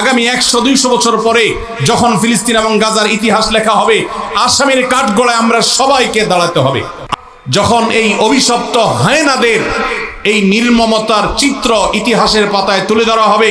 আগামী একশো, দুইশো বছর পরে যখন ফিলিস্তিন এবং গাজার ইতিহাস লেখা হবে, আসামের কাঠগড়ায় আমরা সবাইকে দাঁড়াতে হবে। যখন এই অভিশপ্ত হায়নাদের এই নির্মমতার চিত্র ইতিহাসের পাতায় তুলে ধরা হবে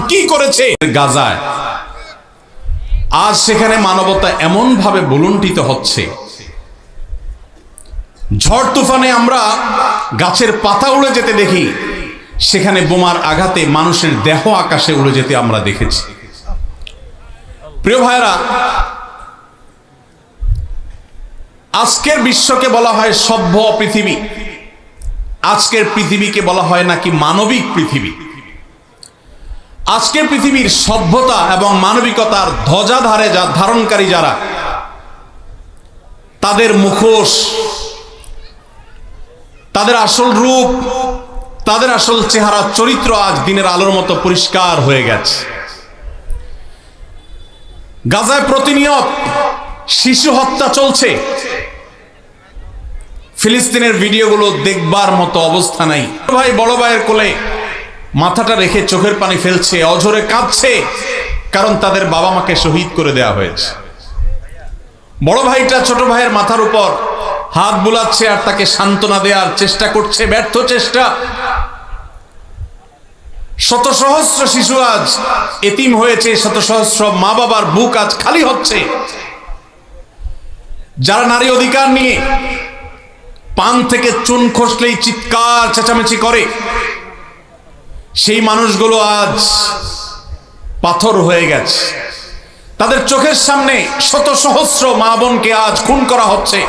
কি করেছে? গাজায়। আজ সেখানে মানবতা এমন ভাবে বুলুন্টিত হচ্ছে। ঝড় তুফানে আমরা গাছের পাতা উড়ে যেতে দেখি। সেখানে বোমার আঘাতে মানুষের দেহ আকাশে উড়ে যেতে আমরা দেখেছি। প্রিয় ভাইরা আজকের বিশ্বকে বলা হয় সভ্য পৃথিবী। আজকের পৃথিবীকে বলা হয় নাকি মানবিক পৃথিবী। আজকের পৃথিবীর সভ্যতা এবং মানবিকতার ধ্বজাধারে যা ধারণকারী যারা, তাদের মুখোশ, তাদের আসল রূপ, তাদের আসল চেহারা, চরিত্র আজ দিনের আলোর মতো পরিষ্কার হয়ে গেছে। গাজায় প্রতিনিয়ত শিশু হত্যা চলছে। ফিলিস্তিনের ভিডিওগুলো দেখবার মতো অবস্থা নাই। ভাই, বড় ভাইয়ের কোলে মাথাটা রেখে চোখের পানি ফেলছে, অঝরে কাঁদছে, কারণ তাদের বাবা মাকে শহীদ করে দেয়া হয়েছে। বড় ভাইটা ছোট ভাইয়ের মাথার উপর হাত বুলাচ্ছে আর তাকে সান্ত্বনা দেওয়ার চেষ্টা করছে, ব্যর্থ চেষ্টা। শত সহস্র শিশু আজ এতিম হয়েছে শত সহস্র মা বাবার বুক আজ খালি হচ্ছে। যারা নারী অধিকার নিয়ে পান থেকে চুন খসলেই চিৎকার, চেঁচামেচি করে। সেই মানুষগুলো আজ পাথর হয়ে গেছে। তাদের চোখের সামনে শত সহস্র মা বোনকে আজ খুন করা হচ্ছে।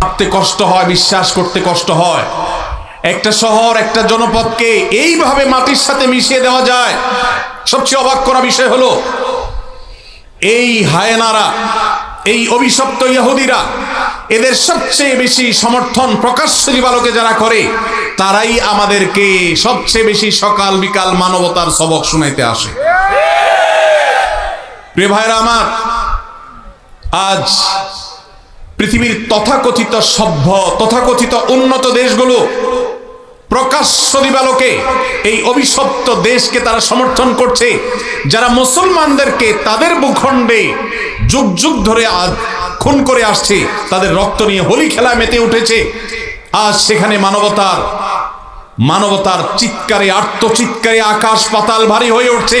ভাবতে কষ্ট হয়, বিশ্বাস করতে কষ্ট হয়। একটা শহর, একটা জনপদকে এইভাবে মাটির সাথে মিশিয়ে দেওয়া যায়। সবচেয়ে অবাক করা বিষয় হলো, এই হায়নারা এই অভিশপ্ত ইহুদিরা এদের সবচেয়ে বেশি সমর্থন প্রকাশ্য জীবালোকে যারা করে, তারাই আমাদেরকে সবচেয়ে বেশি সকাল বিকাল মানবতার সবক শুনাইতে আসে। প্রিয় ভাইরা আমার, আজ পৃথিবীর তথাকথিত সভ্য, তথাকথিত উন্নত দেশগুলো প্রকাশ্য দিবালোকে এই অভিশপ্ত দেশকে তারা সমর্থন করছে, যারা মুসলমানদেরকে তাদের ভূখণ্ডে যুগ যুগ ধরে খুন করে আসছে, তাদের রক্ত নিয়ে হোলি খেলা মেতে উঠেছে। আজ সেখানে মানবতার মানবতার চিৎকারে আত্মচিৎকারে আকাশ পাতাল ভারী হয়ে উঠছে।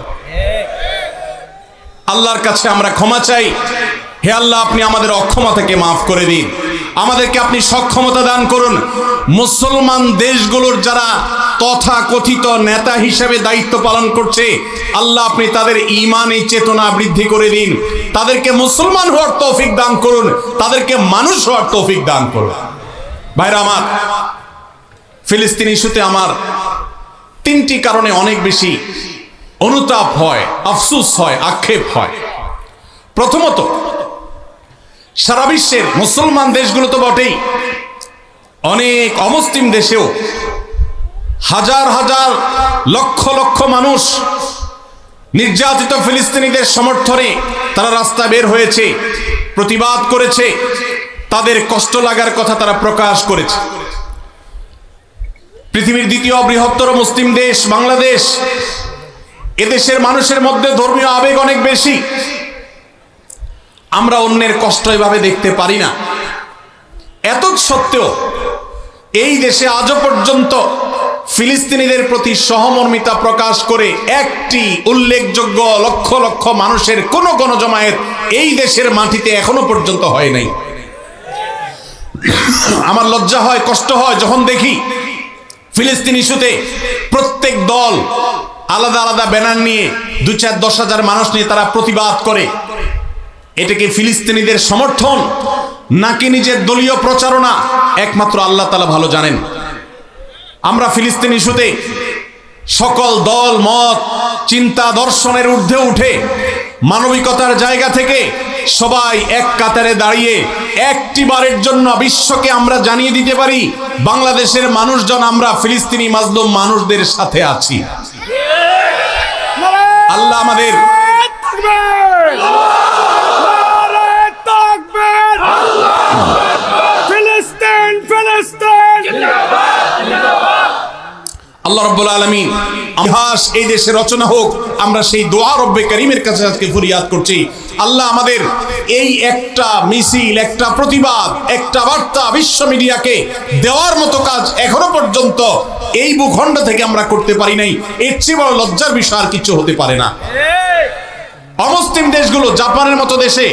আল্লাহর কাছে আমরা ক্ষমা চাই। হে আল্লাহ, আপনি আমাদের অক্ষমতাকে মাফ করে দিন। আমাদেরকে আপনি সক্ষমতা দান করুন। মুসলমান দেশগুলোর যারা তথা কথিত নেতা হিসেবে দায়িত্ব পালন করছে, আল্লাহ আপনি তাদের ইমানি চেতনা বৃদ্ধি করে দিন। তাদেরকে মুসলমান হওয়ার তৌফিক দান করুন। তাদেরকে মানুষ হওয়ার তৌফিক দান করুন। ভাইরা আমার, ফিলিস্তিন ইস্যুতে আমার তিনটি কারণে অনেক বেশি অনুতাপ হয়, আফসুস হয়, আক্ষেপ হয়। প্রথমত, সারা বিশ্বের মুসলমান দেশগুলো তো বটেই। অনেক অমুসলিম দেশেও হাজার হাজার লক্ষ লক্ষ মানুষ নির্যাতিত ফিলিস্তিনিদের সমর্থনে তারা রাস্তা বের হয়েছে, প্রতিবাদ করেছে, তাদের কষ্ট লাগার কথা তারা প্রকাশ করেছে। পৃথিবীর দ্বিতীয় বৃহত্তর মুসলিম দেশ, বাংলাদেশ এদেশের মানুষের মধ্যে ধর্মীয় আবেগ অনেক বেশি। আমরা অন্যের কষ্ট এভাবে দেখতে পারি না। এত সত্ত্বেও এই দেশে আজও পর্যন্ত ফিলিস্তিনিদের প্রতি সহমর্মিতা প্রকাশ করে একটি উল্লেখযোগ্য লক্ষ লক্ষ মানুষের কোন গণজমায়েত এই দেশের মাটিতে এখনও পর্যন্ত হয় নাই। আমার লজ্জা হয়, কষ্ট হয় যখন দেখি ফিলিস্তিন ইস্যুতে প্রত্যেক দল আলাদা আলাদা ব্যানার নিয়ে দু চার দশ হাজার মানুষ নিয়ে তারা প্রতিবাদ করে। এটাকে ফিলিস্তিনিদের সমর্থন নাকি নিজের দলীয় প্রচারণা? একমাত্র আল্লাহ তালা ভালো জানেন। আমরা ফিলিস্তিন ইস্যুতে সকল দল, মত, চিন্তা, দর্শনের ঊর্ধ্বে উঠে মানবিকতার জায়গা থেকে সবাই এক কাতারে দাঁড়িয়ে একটি বারের জন্য বিশ্বকে আমরা জানিয়ে দিতে পারি, বাংলাদেশের মানুষজন আমরা ফিলিস্তিনি মাজলুম মানুষদের সাথে আছি। আল্লাহ আমাদের আল্লাহ রব্বুল আলমিন ইতিহাস এই দেশে রচনা হোক আমরা সেই দোয়া রব্বে করিমের কাছে আজকে ফরিয়াদ করছি। আল্লাহ আমাদের এই একটা মিছিল একটা প্রতিবাদ একটা বার্তা বিশ্ব মিডিয়াকে দেওয়ার মতো কাজ এখনও পর্যন্ত এই ভূখণ্ড থেকে আমরা করতে পারি নাই। এর চেয়ে বড় লজ্জার বিষয় আর কিছু হতে পারে না। অমুসলিম দেশগুলো জাপানের মতো দেশে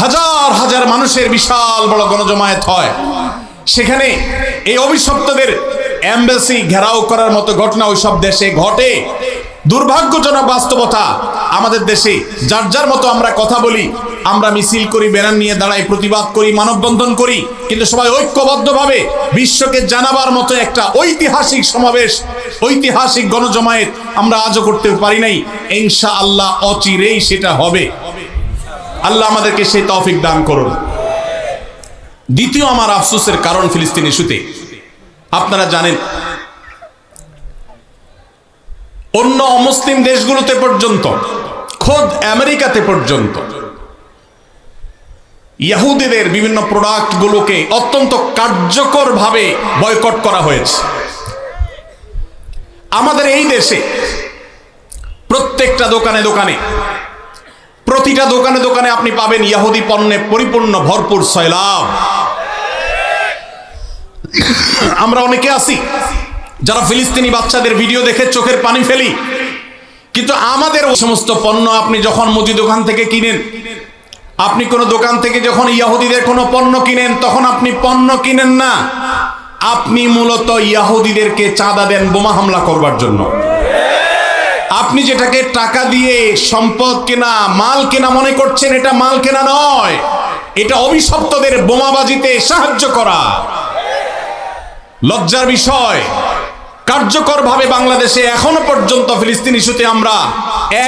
হাজার হাজার মানুষের বিশাল বড় গণজমায়েত হয়। সেখানে এই অভিশপ্তদের অ্যাম্বাসি ঘেরাও করার মতো ঘটনা ওই সব দেশে ঘটে। দুর্ভাগ্যজনক বাস্তবতা আমাদের দেশে। যার যার মতো আমরা কথা বলি, আমরা মিছিল করি, ব্যানার নিয়ে দাঁড়াই, প্রতিবাদ করি, মানববন্ধন করি, কিন্তু সবাই ঐক্যবদ্ধভাবে বিশ্বকে জানাবার মতো একটা ঐতিহাসিক সমাবেশ, ঐতিহাসিক গণজমায়েত আমরা আজও করতে পারি নাই। ইনশা আল্লাহ অচিরেই সেটা হবে। আল্লাহ আমাদেরকে সেই তৌফিক দান করুন। দ্বিতীয় আমার আফসোসের কারণ ফিলিস্তিন ইস্যুতে। আপনারা জানেন অন্য অমুসলিম দেশগুলোতে পর্যন্ত, খোদ আমেরিকাতে পর্যন্ত, ইহুদিদের বিভিন্ন প্রোডাক্টগুলোকে অত্যন্ত কার্যকরভাবে বয়কট করা হয়েছে। আমাদের এই দেশে প্রত্যেকটা দোকানে দোকানে, প্রতিটা দোকানে দোকানে আপনি পাবেন ইয়াহুদি পণ্যে পরিপূর্ণ ভরপুর সয়লাভ আমরা অনেকে আছি যারা ফিলিস্তিনি বাচ্চাদের ভিডিও দেখে চোখের পানি ফেলি, কিন্তু আমাদের ওই সমস্ত পণ্য আপনি যখন মুদি দোকান থেকে কিনেন, আপনি কোনো দোকান থেকে যখন ইয়াহুদিদের কোনো পণ্য কিনেন, তখন আপনি পণ্য কিনেন না। আপনি মূলত ইয়াহুদিদেরকে চাঁদা দেন বোমা হামলা করবার জন্য। আপনি যেটাকে টাকা দিয়ে সম্পদ কেনা, মাল কেনা মনে করছেন, এটা মাল কেনা নয়। এটা অভিশপ্তদের বোমাবাজিতে সাহায্য করা। লজ্জার বিষয় কার্যকরভাবে বাংলাদেশে এখনও পর্যন্ত ফিলিস্তিন ইস্যুতে আমরা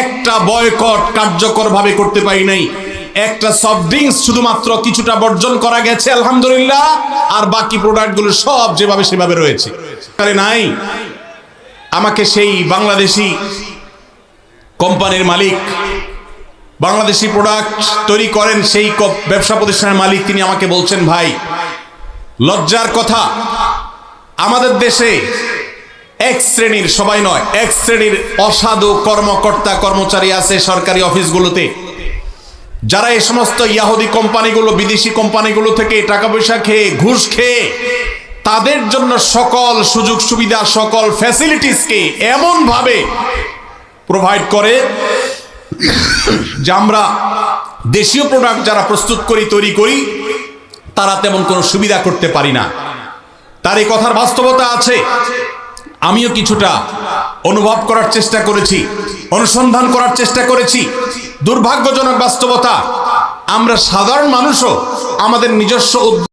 একটা বয়কট কার্যকরভাবে করতে পারি নাই। একটা সফট ড্রিঙ্কস শুধুমাত্র কিছুটা বর্জন করা গেছে, আলহামদুলিল্লাহ, আর বাকি প্রোডাক্টগুলো সব যেভাবে সেভাবে রয়েছে। তাহলে নাই। আমাকে সেই বাংলাদেশি কোম্পানির মালিক, বাংলাদেশি প্রোডাক্ট তৈরি করেন সেই ব্যবসা প্রতিষ্ঠানের মালিক, তিনি আমাকে বলছেন, ভাই, লজ্জার কথা, আমাদের দেশে এক শ্রেণির সবাই নয়, এক শ্রেণির অসাধু কর্মকর্তা কর্মচারী আছে সরকারি অফিসগুলোতে। যারা এই সমস্ত ইয়াহুদি কোম্পানিগুলো, বিদেশি কোম্পানিগুলো থেকে টাকা পয়সা খেয়ে ঘুষ খেয়ে তাদের জন্য সকল সুযোগ সুবিধা, সকল ফ্যাসিলিটিসকে এমনভাবে প্রোভাইড করে যে আমরা দেশীয় প্রোডাক্ট যারা প্রস্তুত করি, তৈরি করি, তারা তেমন কোনো সুবিধা করতে পারি না। তার এই কথার বাস্তবতা আছে। আমিও কিছুটা অনুভব করার চেষ্টা করেছি, অনুসন্ধান করার চেষ্টা করেছি। দুর্ভাগ্যজনক বাস্তবতা, আমরা সাধারণ মানুষও আমাদের নিজস্ব